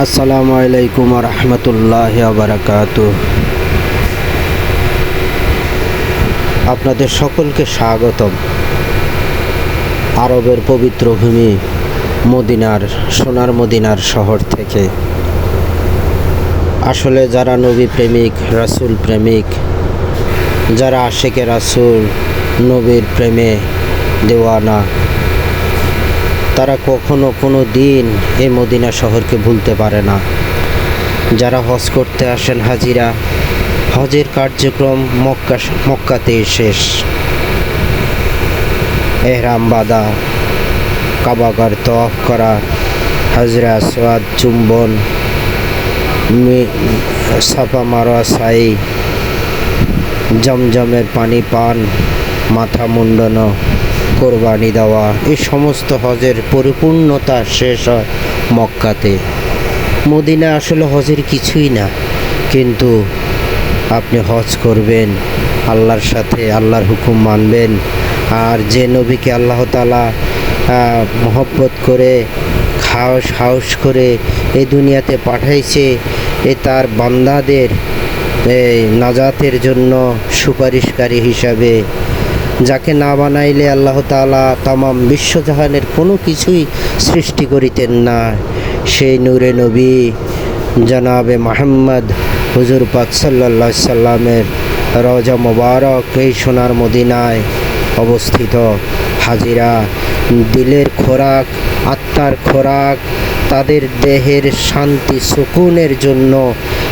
আসসালামু আলাইকুম রহমতুল্লাহ বারাকাত আপনাদের সকলকে স্বাগতম। আরবের পবিত্র ভূমি মদিনার, সোনার মদিনার শহর থেকে। আসলে যারা নবী প্রেমিক, রাসূল প্রেমিক, যারা আশেকে রাসূল, নবীর প্রেমে দেওয়ানা তারা কখনো কোনো দিন এই মদিনা শহরকে ভুলতে পারে না। যারা হজ করতে আসেন হাজিরা, হজের কার্যক্রম মক্কা মক্কাতেই শেষ। এহরাম বাদা কাবাগার তফ করা, হাজরা সোয়াদ চুম্বন সাফা মারোয়া সাই জমজমের পানি পান, মাথা মুন্ডন কোরবানি দেওয়া, এই সমস্ত হজের পরিপূর্ণতা শেষ হয় মক্কাতে। মদিনা আসলে হজের কিছুই না, কিন্তু আপনি হজ করবেন, আল্লাহর সাথে আল্লাহর হুকুম মানবেন, আর যে নবীকে আল্লাহ তালা মহব্বত করে খাওস হাউস করে এই দুনিয়াতে পাঠাইছে, এ তার বান্দাদের নাজাতের জন্য সুপারিশকারী হিসাবে যাকে না বানাইলে আল্লাহ তালা তামাম বিশ্বজাহানের কোনো কিছুই সৃষ্টি করিতেন না। সেই নূরে নবী জনাবে মাহমদ হুজুর পাক সাল্লা সাল্লামের রজা মোবারক এই সোনার মদিনায় অবস্থিত। হাজিরা, দিলের খোরাক, আত্মার খোরাক, তাদের দেহের শান্তি, সুকুনের জন্য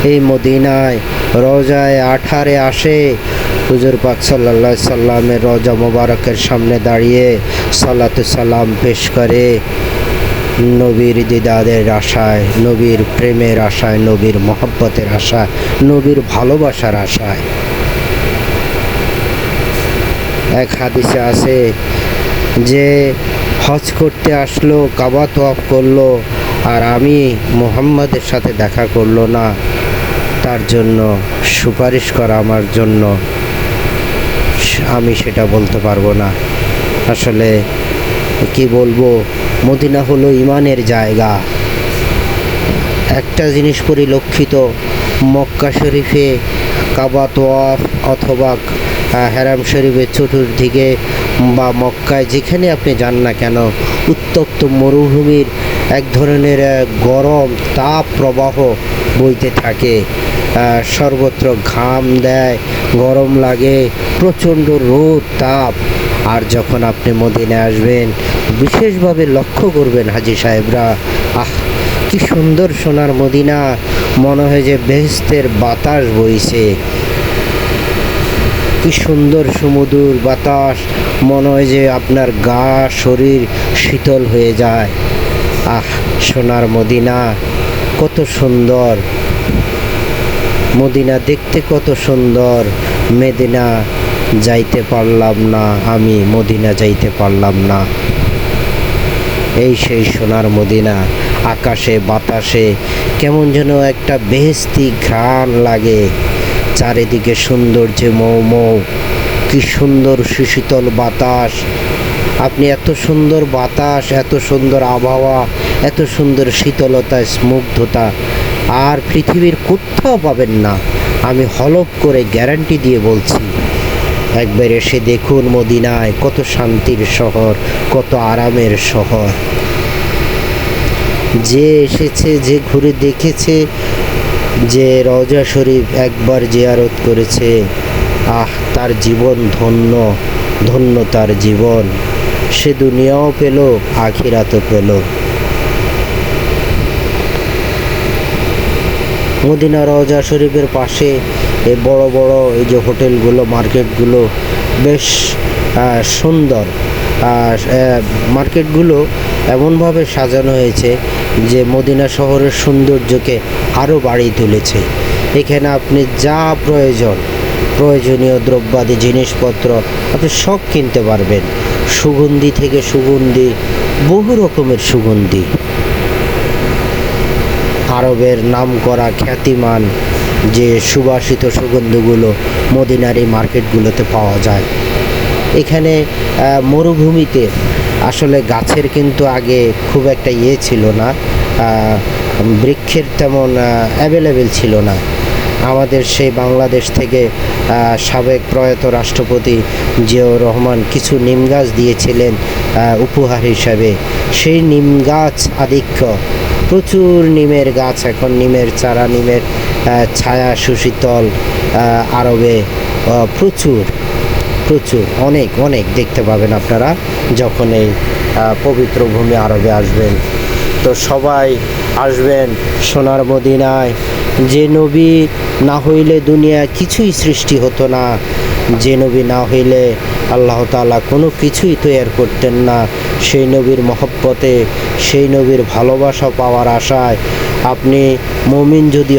এই মদিনায় রোজায় আঠারে আসে হুজুর পাক সাল্লা সাল্লামের রজা মোবারকের সামনে দাঁড়িয়ে সালাতু সালাম পেশ করে নবীর দিদাদের আশায়, নবীর প্রেমের আশায়, নবীর মহব্বতের আশায়, নবীর ভালোবাসার আশায়। এক হাদিসে আছে যে, হজ করতে আসলো, কাবা তোয়াফ করল, আর আমি মোহাম্মদের সাথে দেখা করল না। তার জন্য সুপারিশ করা আমার জন্য। আমি সেটা বলতে পারব না। আসলে কি বলব, মদিনা হলো ইমানের জায়গা। একটা জিনিস পরিলক্ষিত, মক্কা শরীফে কাবা তোয়াফ অথবা হেরাম শরীফের চতুর্দিকে বা মক্কায় যেখানে আপনি যান না কেন, উত্তপ্ত মরুভূমির এক ধরনের গরম তাপ প্রবাহ বইতে থাকে। সর্বত্র ঘাম দেয়, গরম লাগে, প্রচণ্ড রোদ, তাপ। আর যখন আপনি মদিনায় আসবেন, বিশেষভাবে লক্ষ্য করবেন হাজি সাহেবরা, আহ, কি সুন্দর সোনার মদিনা, মনে হয় যে বেহেস্তের বাতাস বইছে। কি সুন্দর সুমধুর বাতাস, মনে হয় যে আপনার গা, শরীর শীতল হয়ে যায়। আহ, সোনার মদিনা, কত সুন্দর। মদিনা দেখতে কত সুন্দর। মেদিনা যাইতে পারলাম না, আমি মদিনা যাইতে পারলাম না। এই সেই সোনার মদিনা, আকাশে, বাতাসে, কেমন যেন একটা বেহেস্তি ঘ্রাণ লাগে। চারিদিকে সৌন্দর্যে মৌ মৌ কি সুন্দর সুশীতল বাতাস। আপনি এত সুন্দর বাতাস, এত সুন্দর আবহাওয়া, এত সুন্দর শীতলতা স্মুগ্ধতা আর পৃথিবীর কোথাও পাবেন না। আমি হলপ করে গ্যারান্টি দিয়ে বলছি, একবার এসে দেখুন মদিনায় কত শান্তির শহর, কত আরামের শহর। যে এসেছে, যে ঘুরে দেখেছে, যে রজা শরীফ একবার জিয়ারত করেছে, আহ, তার জীবন ধন্য ধন্য তার জীবন। সে দুনিয়াও পেল, আখিরাতও পেল। মদিনা রওজা শরীফের পাশে এই বড় বড় এই যে হোটেলগুলো, মার্কেটগুলো বেশ সুন্দর। মার্কেটগুলো এমনভাবে সাজানো হয়েছে যে মদিনা শহরের সৌন্দর্যকে আরও বাড়িয়ে তুলেছে। এখানে আপনি যা প্রয়োজন, প্রয়োজনীয় দ্রব্যাদি, জিনিসপত্র আপনি সব কিনতে পারবেন। সুগন্ধি থেকে সুগন্ধি, বহু রকমের সুগন্ধি। আরবের নামকরা খ্যাতিমান যে সুবাসিত সুগন্ধগুলো মদিনার এই মার্কেটগুলোতে পাওয়া যায়। এখানে মরুভূমিতে আসলে গাছের কিন্তু আগে খুব একটা ইয়ে ছিল না বৃক্ষের তেমন অ্যাভেলেবেল ছিল না। আমাদের সেই বাংলাদেশ থেকে সাবেক প্রয়াত রাষ্ট্রপতি জিয়াউর রহমান কিছু নিম গাছ দিয়েছিলেন উপহার হিসাবে। সেই নিম গাছ আধিক্য প্রচুর নিমের গাছ এখন, নিমের চারা, নিমের ছায়া সুশীতল আরবে প্রচুর প্রচুর, অনেক অনেক দেখতে পাবেন আপনারা যখন এই পবিত্র ভূমি আরবে আসবেন। তো সবাই আসবেন সোনার মদিনায়। যে নবী না হইলে দুনিয়া কিছুই সৃষ্টি হতো না। যে নবী না হইলে আল্লাহ তালা কোনো কিছুই তৈরি করতেন না। সেই নবীর মহব্বতে, সেই নবীর ভালোবাসা পাওয়ার আশায় আপনি মমিন যদি